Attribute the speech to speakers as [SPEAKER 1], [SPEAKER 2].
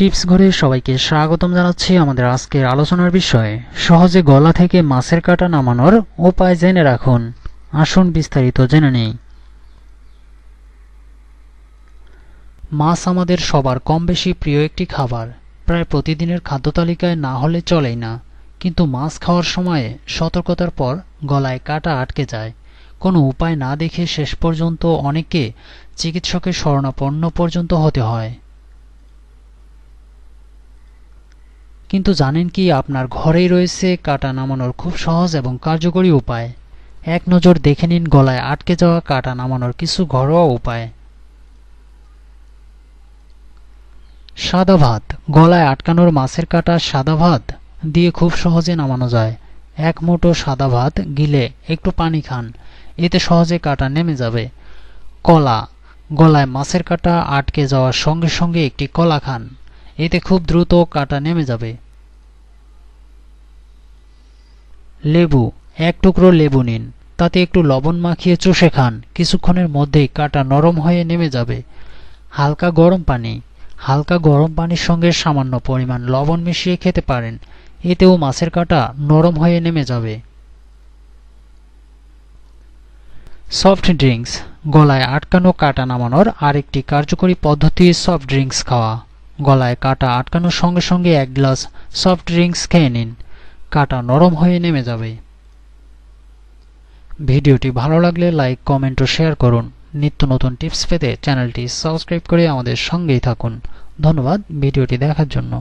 [SPEAKER 1] Tips ঘরে সবাইকে স্বাগতম জানাচ্ছি আমাদের আজকের আলোচনার বিষয়। সহজে গলা থেকে মাছের কাটা নামানোর উপায় জেনে রাখুন। আসুন বিস্তারিত জেনে নেই। মাছ আমাদের সবার কম বেশি প্রিয় একটি খাবার। প্রায় প্রতিদিনের খাদ্য তালিকায় না হলে চলেই না। কিন্তু মাছ খাওয়ার সময়ে সতর্কতার পর গলায় কাটা আটকে যায়। কোনো উপায় না দেখে শেষ পর্যন্ত অনেককে চিকিৎসকের শরণাপন্ন পর্যন্ত হতে হয়। কিন্তু জানেন কি, আপনার ঘরেই রয়েছে কাটা নামানোর খুব সহজ এবং কার্যকরী উপায়। এক নজর দেখে নিন, গলায় আটকে যাওয়া কাটা নামানোর কিছু ঘরোয়া উপায়। সাদা ভাত। গলায় আটকানোর মাছের কাটা সাদা ভাত দিয়ে খুব সহজে নামানো যায়। এক মুঠো সাদা ভাত গিলে একটু পানি খান, এতে সহজে কাটা নেমে যাবে। কলা। গলায় মাছের কাটা আটকে যাওয়ার সঙ্গে সঙ্গে একটি কলা খান। এতে খুব দ্রুত কাটা নেমে যাবে। লেবু, এক টুকরো লেবু নিন, তাতে একটু লবণ মাখিয়ে চষে খান, কিছুক্ষণের মধ্যেই কাটা নরম হয়ে নেমে যাবে। হালকা গরম পানি, হালকা গরম পানির সঙ্গে সামান্য পরিমাণ লবণ মিশিয়ে খেতে পারেন, এতেও মাছের কাটা নরম হয়ে নেমে যাবে। সফট ড্রিঙ্কস, গলায় আটকানো কাটা নামানোর আরেকটি কার্যকরী পদ্ধতি সফট ড্রিঙ্কস খাওয়া। গলায় কাটা আটকানোর সঙ্গে সঙ্গে এক গ্লাস সফট ড্রিঙ্কস খেয়ে নিন। কাটা নরম হয়ে নেমে যাবে। ভিডিওটি ভালো লাগলে লাইক কমেন্ট ও শেয়ার করুন। নিত্য নতুন টিপস পেতে চ্যানেলটি সাবস্ক্রাইব করে আমাদের সঙ্গেই থাকুন। ধন্যবাদ ভিডিওটি দেখার জন্য।